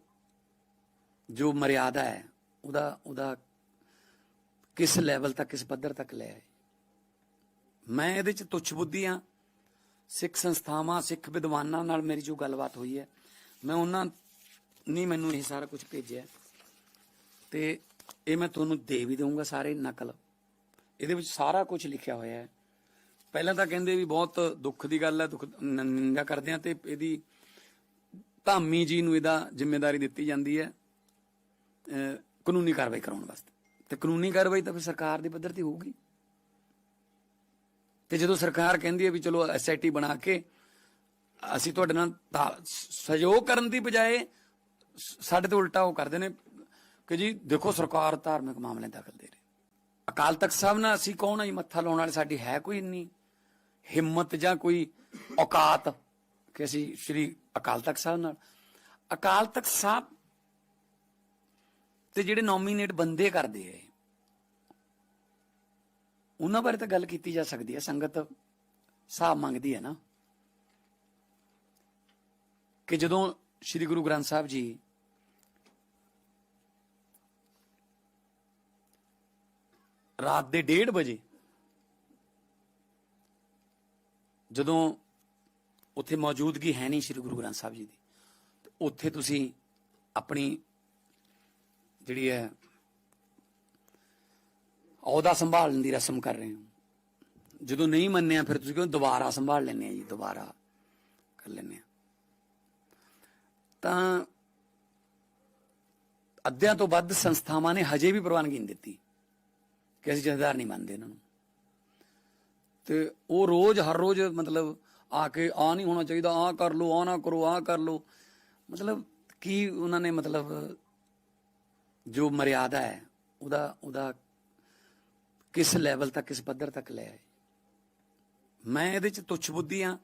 ਜੋ ਮਰਿਆਦਾ ਹੈ, ਉਹਦਾ ਉਹਦਾ ਕਿਸ ਲੈਵਲ ਤੱਕ, ਕਿਸ ਪੱਧਰ ਤੱਕ ਲੈ ਆਏ। ਮੈਂ ਇਹਦੇ ਚ ਤੁੱਛ ਬੁੱਧੀ ਆ ਸਿੱਖ ਸੰਸਥਾਵਾਂ, ਸਿੱਖ ਵਿਦਵਾਨਾਂ ਨਾਲ ਮੇਰੀ ਜੋ ਗੱਲਬਾਤ ਹੋਈ ਹੈ, ਮੈਂ ਉਹਨਾਂ ਨੇ ਮੈਨੂੰ ਇਹ ਸਾਰਾ ਕੁਝ ਭੇਜਿਆ। ਤੇ ਇਹ ਮੈਂ ਤੁਹਾਨੂੰ ਦੇ ਵੀ ਦਊਂਗਾ ਸਾਰੇ ਨਕਲ। ਇਹਦੇ ਵਿੱਚ ਸਾਰਾ ਕੁਝ ਲਿਖਿਆ ਹੋਇਆ ਹੈ। ਪਹਿਲਾਂ ਤਾਂ ਕਹਿੰਦੇ ਵੀ ਬਹੁਤ ਦੁੱਖ ਦੀ ਗੱਲ ਹੈ, ਦੁੱਖ ਨਿੰਦਾ ਕਰਦੇ ਆ ਤੇ ਇਹਦੀ ਧਾਮੀ ਜੀ ਨੂੰ ਇਹਦਾ ਜ਼ਿੰਮੇਵਾਰੀ ਦਿੱਤੀ ਜਾਂਦੀ ਹੈ ਕਾਨੂੰਨੀ ਕਾਰਵਾਈ ਕਰਾਉਣ ਵਾਸਤੇ। ਤੇ ਕਾਨੂੰਨੀ ਕਾਰਵਾਈ ਤਾਂ ਫਿਰ ਸਰਕਾਰ ਦੇ ਪੱਧਰ ਤੇ ਹੋਊਗੀ। ਤੇ ਜਦੋਂ ਸਰਕਾਰ ਕਹਿੰਦੀ ਹੈ ਵੀ ਚਲੋ ਐਸਆਈਟੀ ਬਣਾ ਕੇ ਅਸੀਂ ਤੁਹਾਡੇ ਨਾਲ ਸਹਿਯੋਗ ਕਰਨ ਦੀ ਬਜਾਏ ਸਾਡੇ ਤੋਂ ਉਲਟਾ ਉਹ ਕਰਦੇ ਨੇ। ਕਿ ਜੀ ਦੇਖੋ ਸਰਕਾਰ ਧਾਰਮਿਕ ਮਾਮਲੇ ਦਖਲ ਦੇ ਰਹੀ ਅਕਾਲ ਤਖਤ ਸਾਹਿਬ ਨਾਲ ਅਸੀਂ ਕੌਣ ਆ ਜੀ? ਮੱਥਾ ਲਾਉਣ ਵਾਲੇ ਸਾਡੀ ਹੈ ਕੋਈ ਇੰਨੀ? ਹਿੰਮਤ ਜਾਂ ਕੋਈ ਔਕਾਤ ਕਿ ਅਸੀਂ ਸ਼੍ਰੀ ਅਕਾਲ ਤਖਤ ਸਾਹਿਬ ਨਾਲ? ਅਕਾਲ ਤਖਤ ਸਾਹਿਬ ਤੇ ਜਿਹੜੇ ਨੋਮੀਨੇਟ ਬੰਦੇ ਕਰਦੇ ਆ, ਉਹਨਾਂ ਬਾਰੇ ਤਾਂ ਗੱਲ ਕੀਤੀ ਜਾ ਸਕਦੀ ਹੈ। ਸੰਗਤ ਹਿਸਾਬ ਮੰਗਦੀ ਹੈ ਨਾ ਕਿ ਜਦੋਂ ਸ੍ਰੀ ਗੁਰੂ ਗ੍ਰੰਥ ਸਾਹਿਬ ਜੀ ਰਾਤ ਦੇ 1:30 ਵਜੇ ਜਦੋਂ ਉੱਥੇ ਮੌਜੂਦਗੀ ਹੈ ਨਹੀਂ ਸ੍ਰੀ ਗੁਰੂ ਗ੍ਰੰਥ ਸਾਹਿਬ ਜੀ ਦੀ ਉੱਥੇ ਤੁਸੀਂ ਆਪਣੀ ਜਿਹੜੀ ਹੈ ਅਹੁਦਾ ਸੰਭਾਲਣ ਦੀ ਰਸਮ ਕਰ ਰਹੇ ਹੋ। ਜਦੋਂ ਨਹੀਂ ਮੰਨਿਆ ਫਿਰ ਤੁਸੀਂ ਕਿਉਂ ਦੁਬਾਰਾ ਸੰਭਾਲ ਲੈਣੇ ਆ ਜੀ, ਦੁਬਾਰਾ ਕਰ ਲੈਣੇ ਆ। ਤਾਂ ਅੱਧਿਆਂ ਤੋਂ ਵੱਧ ਸੰਸਥਾਵਾਂ ਨੇ ਹਜੇ ਵੀ ਪ੍ਰਵਾਨਗੀ ਨਹੀਂ ਦਿੱਤੀ। ਕਿ ਅਸੀਂ ਜਥੇਦਾਰ ਨਹੀਂ ਮੰਨਦੇ ਇਹਨਾਂ ਨੂੰ। ਤੇ ਉਹ ਰੋਜ਼, ਹਰ ਰੋਜ਼ ਮਤਲਬ ਆ ਕੇ ਆ ਨਹੀਂ ਹੋਣਾ ਚਾਹੀਦਾ, ਆ ਕਰ ਲੋ ਆ ਨਾ ਕਰੋ, ਆ ਕਰ ਲੋ ਮਤਲਬ ਕੀ ਉਹਨਾਂ ਨੇ ਮਤਲਬ ਜੋ ਮਰਿਆਦਾ ਹੈ, ਉਹਦਾ ਉਹਦਾ ਕਿਸ ਲੈਵਲ ਤੱਕ, ਕਿਸ ਪੱਧਰ ਤੱਕ ਲੈ ਆਏ। ਮੈਂ ਇਹਦੇ ਚ ਤੁੱਛ ਬੁੱਧੀ ਆ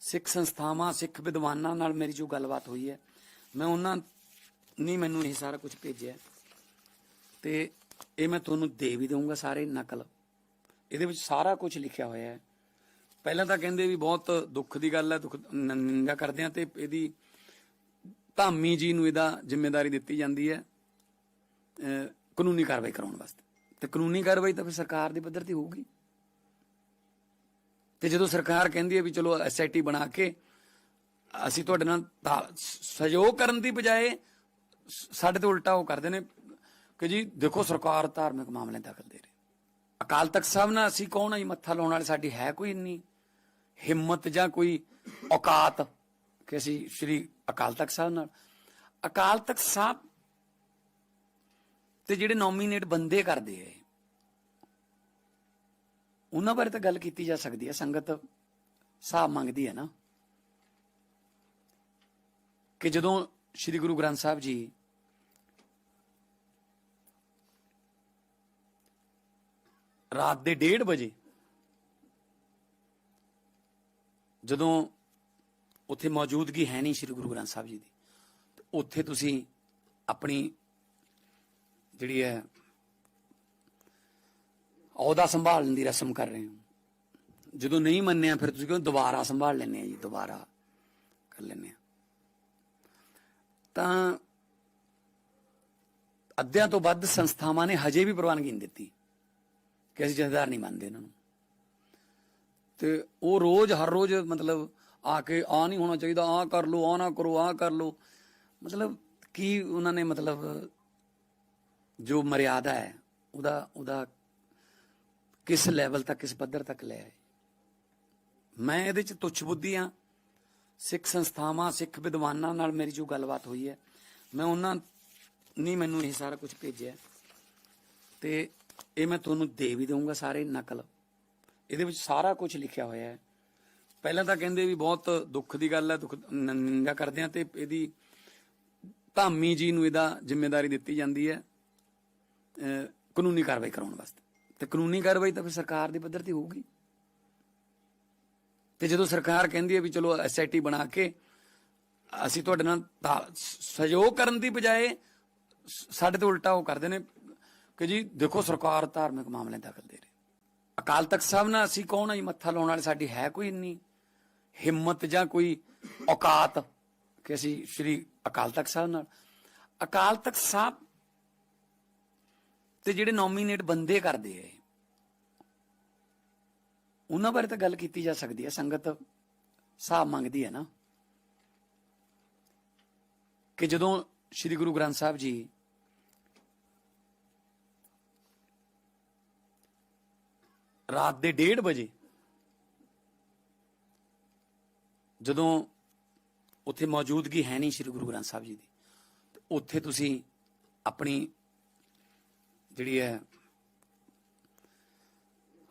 ਸਿੱਖ ਸੰਸਥਾਵਾਂ, ਸਿੱਖ ਵਿਦਵਾਨਾਂ ਨਾਲ ਮੇਰੀ ਜੋ ਗੱਲਬਾਤ ਹੋਈ ਹੈ, ਮੈਂ ਉਹਨਾਂ ਨੇ ਮੈਨੂੰ ਇਹ ਸਾਰਾ ਕੁਝ ਭੇਜਿਆ। ਤੇ ਇਹ ਮੈਂ ਤੁਹਾਨੂੰ ਦੇ ਵੀ ਦਊਂਗਾ ਸਾਰੇ ਨਕਲ। ਇਹਦੇ ਵਿੱਚ ਸਾਰਾ ਕੁਝ ਲਿਖਿਆ ਹੋਇਆ ਹੈ। ਪਹਿਲਾਂ ਤਾਂ ਕਹਿੰਦੇ ਵੀ ਬਹੁਤ ਦੁੱਖ ਦੀ ਗੱਲ ਹੈ, ਦੁੱਖ ਨਿੰਦਾ ਕਰਦੇ ਆ ਤੇ ਇਹਦੀ ਧਾਮੀ ਜੀ ਨੂੰ ਇਹਦਾ ਜ਼ਿੰਮੇਵਾਰੀ ਦਿੱਤੀ ਜਾਂਦੀ ਹੈ ਕਾਨੂੰਨੀ ਕਾਰਵਾਈ ਕਰਾਉਣ ਵਾਸਤੇ। ਤੇ ਕਾਨੂੰਨੀ ਕਾਰਵਾਈ ਤਾਂ ਫਿਰ ਸਰਕਾਰ ਦੇ ਪੱਧਰ ਤੇ ਹੋਊਗੀ। ਤੇ ਜਦੋਂ ਸਰਕਾਰ ਕਹਿੰਦੀ ਹੈ ਵੀ ਚਲੋ ਐਸਆਈਟੀ ਬਣਾ ਕੇ ਅਸੀਂ ਤੁਹਾਡੇ ਨਾਲ ਸਹਿਯੋਗ ਕਰਨ ਦੀ ਬਜਾਏ ਸਾਡੇ ਤੋਂ ਉਲਟਾ ਉਹ ਕਰਦੇ ਨੇ ਕਿ ਜੀ ਦੇਖੋ ਸਰਕਾਰ ਧਾਰਮਿਕ ਮਾਮਲੇ ਦਖਲ ਦੇ ਰਹੀ ਅਕਾਲ ਤਖਤ ਸਾਹਿਬ ਨਾਲ ਅਸੀਂ ਕੌਣ ਆ ਜੀ? ਮੱਥਾ ਲਾਉਣ ਵਾਲੇ ਸਾਡੀ ਹੈ ਕੋਈ ਇੰਨੀ? ਹਿੰਮਤ ਜਾਂ ਕੋਈ ਔਕਾਤ ਕਿ ਅਸੀਂ ਸ਼੍ਰੀ ਅਕਾਲ ਤਖਤ ਸਾਹਿਬ ਨਾਲ? ਅਕਾਲ ਤਖਤ ਸਾਹਿਬ ਤੇ ਜਿਹੜੇ ਨੋਮੀਨੇਟ ਬੰਦੇ ਕਰਦੇ ਆ, ਉਹਨਾਂ ਬਾਰੇ ਤਾਂ ਗੱਲ ਕੀਤੀ ਜਾ ਸਕਦੀ ਹੈ। ਸੰਗਤ ਹਿਸਾਬ ਮੰਗਦੀ ਹੈ ਨਾ ਕਿ ਜਦੋਂ ਸ੍ਰੀ ਗੁਰੂ ਗ੍ਰੰਥ ਸਾਹਿਬ ਜੀ ਰਾਤ ਦੇ 1:30 ਵਜੇ ਜਦੋਂ ਉੱਥੇ ਮੌਜੂਦਗੀ ਹੈ ਨਹੀਂ ਸ੍ਰੀ ਗੁਰੂ ਗ੍ਰੰਥ ਸਾਹਿਬ ਜੀ ਦੀ ਉੱਥੇ ਤੁਸੀਂ ਆਪਣੀ ਜਿਹੜੀ ਹੈ ਅਹੁਦਾ ਸੰਭਾਲਣ ਦੀ ਰਸਮ ਕਰ ਰਹੇ ਹੋ। ਜਦੋਂ ਨਹੀਂ ਮੰਨਿਆ ਫਿਰ ਤੁਸੀਂ ਕਿਉਂ ਦੁਬਾਰਾ ਸੰਭਾਲ ਲੈਣੇ ਆ ਜੀ, ਦੁਬਾਰਾ ਕਰ ਲੈਣੇ ਆ ਤਾਂ ਅੱਧਿਆਂ ਤੋਂ ਵੱਧ ਸੰਸਥਾਵਾਂ ਨੇ ਹਜੇ ਵੀ ਪ੍ਰਵਾਨਗੀ ਨਹੀਂ ਦਿੱਤੀ। ਕਿ ਅਸੀਂ ਜਥੇਦਾਰ ਨਹੀਂ ਮੰਨਦੇ ਇਹਨਾਂ ਨੂੰ। ਤੇ ਉਹ ਰੋਜ਼, ਹਰ ਰੋਜ਼ ਮਤਲਬ ਆ ਕੇ ਆ ਨਹੀਂ ਹੋਣਾ ਚਾਹੀਦਾ ਆ ਕਰ ਲੋ ਆ ਨਾ ਕਰੋ ਆ ਕਰ ਲੋ ਮਤਲਬ ਕੀ ਉਹਨਾਂ ਨੇ ਮਤਲਬ ਜੋ ਮਰਿਆਦਾ ਹੈ, ਉਹਦਾ ਉਹਦਾ ਕਿਸ ਲੈਵਲ ਤੱਕ, ਕਿਸ ਪੱਧਰ ਤੱਕ ਲੈ ਆਏ। ਮੈਂ ਇਹਦੇ ਚ ਤੁੱਛ ਬੁੱਧੀ ਆ ਸਿੱਖ ਸੰਸਥਾਵਾਂ, ਸਿੱਖ ਵਿਦਵਾਨਾਂ ਨਾਲ ਮੇਰੀ ਜੋ ਗੱਲਬਾਤ ਹੋਈ ਹੈ, ਮੈਂ ਉਹਨਾਂ ਨੇ ਮੈਨੂੰ ਇਹ ਸਾਰਾ ਕੁਝ ਭੇਜਿਆ। ਤੇ ਇਹ ਮੈਂ ਤੁਹਾਨੂੰ ਦੇ ਵੀ ਦਊਂਗਾ ਸਾਰੇ ਨਕਲ। ਇਹਦੇ ਵਿੱਚ ਸਾਰਾ ਕੁਝ ਲਿਖਿਆ ਹੋਇਆ ਹੈ। ਪਹਿਲਾਂ ਤਾਂ ਕਹਿੰਦੇ ਵੀ ਬਹੁਤ ਦੁੱਖ ਦੀ ਗੱਲ ਹੈ, ਦੁੱਖ ਨਿੰਦਾ ਕਰਦੇ ਆ ਤੇ ਇਹਦੀ ਧਾਮੀ ਜੀ ਨੂੰ ਇਹਦਾ ਜ਼ਿੰਮੇਵਾਰੀ ਦਿੱਤੀ ਜਾਂਦੀ ਹੈ ਕਾਨੂੰਨੀ ਕਾਰਵਾਈ ਕਰਾਉਣ ਵਾਸਤੇ। ਤੇ ਕਾਨੂੰਨੀ ਕਾਰਵਾਈ ਤਾਂ ਫਿਰ ਸਰਕਾਰ ਦੇ ਪੱਧਰ ਤੇ ਹੋਊਗੀ। ਤੇ ਜਦੋਂ ਸਰਕਾਰ ਕਹਿੰਦੀ ਹੈ ਵੀ ਚਲੋ ਐਸਆਈਟੀ ਬਣਾ ਕੇ ਅਸੀਂ ਤੁਹਾਡੇ ਨਾਲ ਤਾ- ਸਹਿਯੋਗ ਕਰਨ ਦੀ ਬਜਾਏ ਸਾਡੇ ਤੋਂ ਉਲਟਾ ਉਹ ਕਰਦੇ ਨੇ। ਕਿ ਜੀ ਦੇਖੋ ਸਰਕਾਰ ਧਾਰਮਿਕ ਮਾਮਲੇ ਦਖਲ ਦੇ ਰਹੀ ਅਕਾਲ ਤਖਤ ਸਾਹਿਬ ਨਾਲ ਅਸੀਂ ਕੌਣ ਆ ਜੀ? ਮੱਥਾ ਲਾਉਣ ਵਾਲੇ ਸਾਡੀ ਹੈ ਕੋਈ ਇੰਨੀ? ਹਿੰਮਤ ਜਾਂ ਕੋਈ ਔਕਾਤ ਕਿ ਅਸੀਂ ਸ਼੍ਰੀ ਅਕਾਲ ਤਖਤ ਸਾਹਿਬ ਨਾਲ? ਅਕਾਲ ਤਖਤ ਸਾਹਿਬ ਤੇ ਜਿਹੜੇ ਨੋਮੀਨੇਟ ਬੰਦੇ ਕਰਦੇ ਆ, ਉਹਨਾਂ ਬਾਰੇ ਤਾਂ ਗੱਲ ਕੀਤੀ ਜਾ ਸਕਦੀ ਹੈ। ਸੰਗਤ ਹਿਸਾਬ ਮੰਗਦੀ ਹੈ ਨਾ ਕਿ ਜਦੋਂ ਸ੍ਰੀ ਗੁਰੂ ਗ੍ਰੰਥ ਸਾਹਿਬ ਜੀ ਰਾਤ ਦੇ 1:30 ਵਜੇ ਜਦੋਂ ਉੱਥੇ ਮੌਜੂਦਗੀ ਹੈ ਨਹੀਂ ਸ੍ਰੀ ਗੁਰੂ ਗ੍ਰੰਥ ਸਾਹਿਬ ਜੀ ਦੀ ਉੱਥੇ ਤੁਸੀਂ ਆਪਣੀ ਜਿਹੜੀ ਹੈ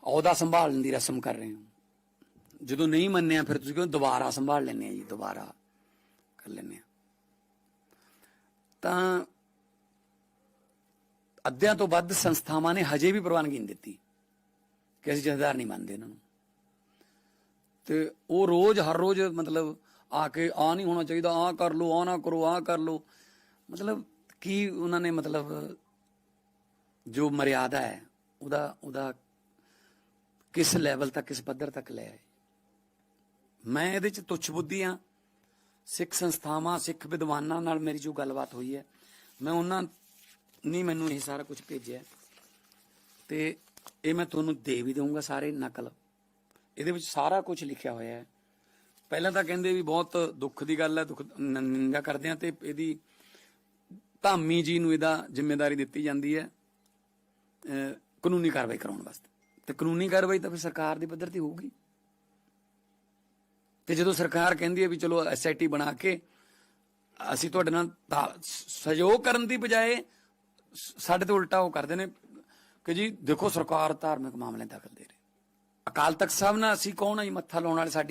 ਅਹੁਦਾ ਸੰਭਾਲਣ ਦੀ ਰਸਮ ਕਰ ਰਹੇ ਹੋ। ਜਦੋਂ ਨਹੀਂ ਮੰਨਿਆ ਫਿਰ ਤੁਸੀਂ ਕਿਉਂ ਦੁਬਾਰਾ ਸੰਭਾਲ ਲੈਣੇ ਆ ਜੀ, ਦੁਬਾਰਾ ਕਰ ਲੈਣੇ ਆ। ਤਾਂ ਅੱਧਿਆਂ ਤੋਂ ਵੱਧ ਸੰਸਥਾਵਾਂ ਨੇ ਹਜੇ ਵੀ ਪ੍ਰਵਾਨਗੀ ਨਹੀਂ ਦਿੱਤੀ। ਕਿ ਅਸੀਂ ਜਥੇਦਾਰ ਨਹੀਂ ਮੰਨਦੇ ਇਹਨਾਂ ਨੂੰ। ਤੇ ਉਹ ਰੋਜ਼, ਹਰ ਰੋਜ਼ ਮਤਲਬ ਆ ਕੇ ਆ ਨਹੀਂ ਹੋਣਾ ਚਾਹੀਦਾ ਆ ਕਰ ਲੋ ਆ ਨਾ ਕਰੋ ਆ ਕਰ ਲੋ ਮਤਲਬ ਕੀ ਉਹਨਾਂ ਨੇ ਮਤਲਬ ਜੋ ਮਰਿਆਦਾ ਹੈ, ਉਹਦਾ ਉਹਦਾ ਕਿਸ ਲੈਵਲ ਤੱਕ, ਕਿਸ ਪੱਧਰ ਤੱਕ ਲੈ ਆਏ। ਮੈਂ ਇਹਦੇ ਚ ਤੁੱਛ ਬੁੱਧੀ ਆ ਸਿੱਖ ਸੰਸਥਾਵਾਂ, ਸਿੱਖ ਵਿਦਵਾਨਾਂ ਨਾਲ ਮੇਰੀ ਜੋ ਗੱਲਬਾਤ ਹੋਈ ਹੈ, ਮੈਂ ਉਹਨਾਂ ਨੇ ਮੈਨੂੰ ਇਹ ਸਾਰਾ ਕੁਝ ਭੇਜਿਆ। ਤੇ ਇਹ ਮੈਂ ਤੁਹਾਨੂੰ ਦੇ ਵੀ ਦਊਂਗਾ ਸਾਰੇ ਨਕਲ। ਇਹਦੇ ਵਿੱਚ ਸਾਰਾ ਕੁਝ ਲਿਖਿਆ ਹੋਇਆ ਹੈ। ਪਹਿਲਾਂ ਤਾਂ ਕਹਿੰਦੇ ਵੀ ਬਹੁਤ ਦੁੱਖ ਦੀ ਗੱਲ ਹੈ, ਦੁੱਖ ਨਿੰਦਾ ਕਰਦੇ ਆ ਤੇ ਇਹਦੀ ਧਾਮੀ ਜੀ ਨੂੰ ਇਹਦਾ ਜ਼ਿੰਮੇਵਾਰੀ ਦਿੱਤੀ ਜਾਂਦੀ ਹੈ ਕਾਨੂੰਨੀ ਕਾਰਵਾਈ ਕਰਾਉਣ ਵਾਸਤੇ। ਤੇ ਕਾਨੂੰਨੀ ਕਾਰਵਾਈ ਤਾਂ ਫਿਰ ਸਰਕਾਰ ਦੀ ਪੱਧਰ ਤੇ ਹੋਊਗੀ। ਤੇ ਜਦੋਂ ਸਰਕਾਰ ਕਹਿੰਦੀ ਹੈ ਵੀ ਚਲੋ ਐਸਆਈਟੀ ਬਣਾ ਕੇ ਅਸੀਂ ਤੁਹਾਡੇ ਨਾਲ ਸਹਿਯੋਗ ਕਰਨ ਦੀ ਬਜਾਏ ਸਾਡੇ ਤੋਂ ਉਲਟਾ ਉਹ ਕਰਦੇ ਨੇ ਕਿ ਜੀ ਦੇਖੋ ਸਰਕਾਰ ਧਾਰਮਿਕ ਮਾਮਲੇ ਦਖਲ ਦੇ ਰਹੀ ਅਕਾਲ ਤਖਤ ਸਾਹਿਬ ਨਾਲ ਅਸੀਂ ਕੌਣ ਆ ਜੀ? ਮੱਥਾ ਲਾਉਣ ਵਾਲੇ ਸਾਡੀ